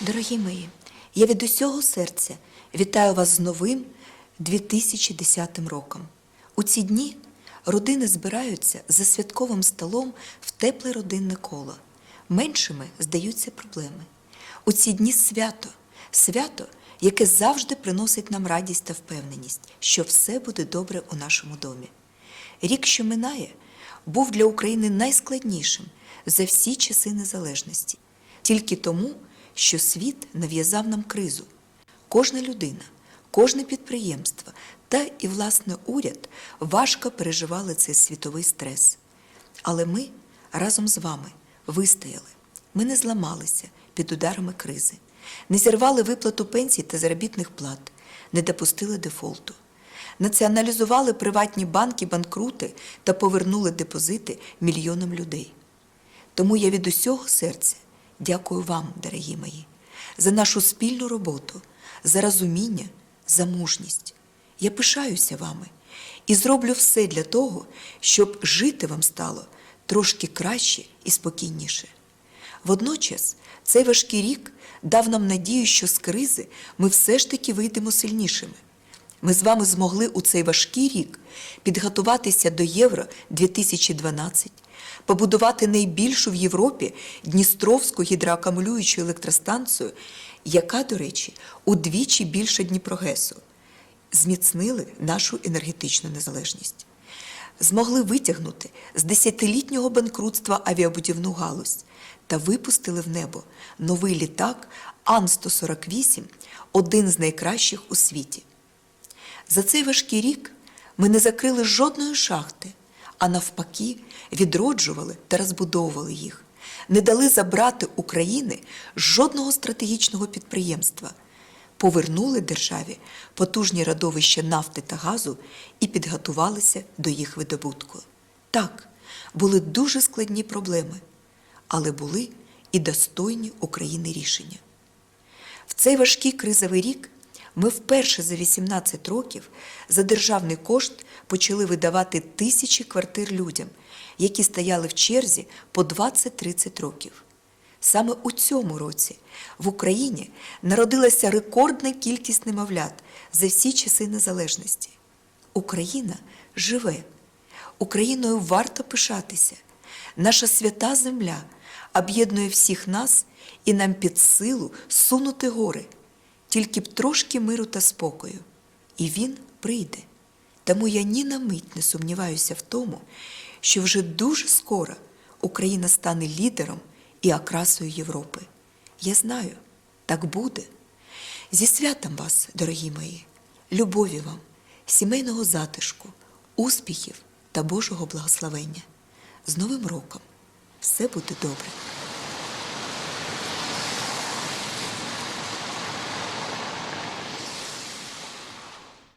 Дорогі мої, я від усього серця вітаю вас з новим 2010 роком. У ці дні родини збираються за святковим столом в тепле родинне коло. Меншими здаються проблеми. У ці дні свято, свято, яке завжди приносить нам радість та впевненість, що все буде добре у нашому домі. Рік, що минає, був для України найскладнішим за всі часи незалежності, тільки тому, що світ нав'язав нам кризу. Кожна людина, кожне підприємство та і власне уряд важко переживали цей світовий стрес. Але ми разом з вами вистояли. Ми не зламалися під ударами кризи, не зірвали виплату пенсій та заробітних плат, не допустили дефолту. Націоналізували приватні банки банкрути та повернули депозити мільйонам людей. Тому я від усього серця дякую вам, дорогі мої, за нашу спільну роботу, за розуміння, за мужність. Я пишаюся вами і зроблю все для того, щоб жити вам стало трошки краще і спокійніше. Водночас цей важкий рік дав нам надію, що з кризи ми все ж таки вийдемо сильнішими. Ми з вами змогли у цей важкий рік підготуватися до Євро 2012, побудувати найбільшу в Європі Дністровську гідроакумулюючу електростанцію, яка, до речі, удвічі більше Дніпрогесу, зміцнили нашу енергетичну незалежність. Змогли витягнути з десятилітнього банкрутства авіабудівну галузь та випустили в небо новий літак Ан-148, один з найкращих у світі. За цей важкий рік ми не закрили жодної шахти, а навпаки, відроджували та розбудовували їх, не дали забрати України жодного стратегічного підприємства, повернули державі потужні родовища нафти та газу і підготувалися до їх видобутку. Так, були дуже складні проблеми, але були і достойні України рішення. В цей важкий кризовий рік ми вперше за 18 років за державний кошт почали видавати тисячі квартир людям, які стояли в черзі по 20-30 років. Саме у цьому році в Україні народилася рекордна кількість немовлят за всі часи незалежності. Україна живе. Україною варто пишатися. Наша свята земля об'єднує всіх нас і нам під силу сунути гори, тільки б трошки миру та спокою. І він прийде. Тому я ні на мить не сумніваюся в тому, що вже дуже скоро Україна стане лідером і окрасою Європи. Я знаю, так буде. Зі святом вас, дорогі мої, любові вам, сімейного затишку, успіхів та Божого благословення. З Новим роком! Все буде добре.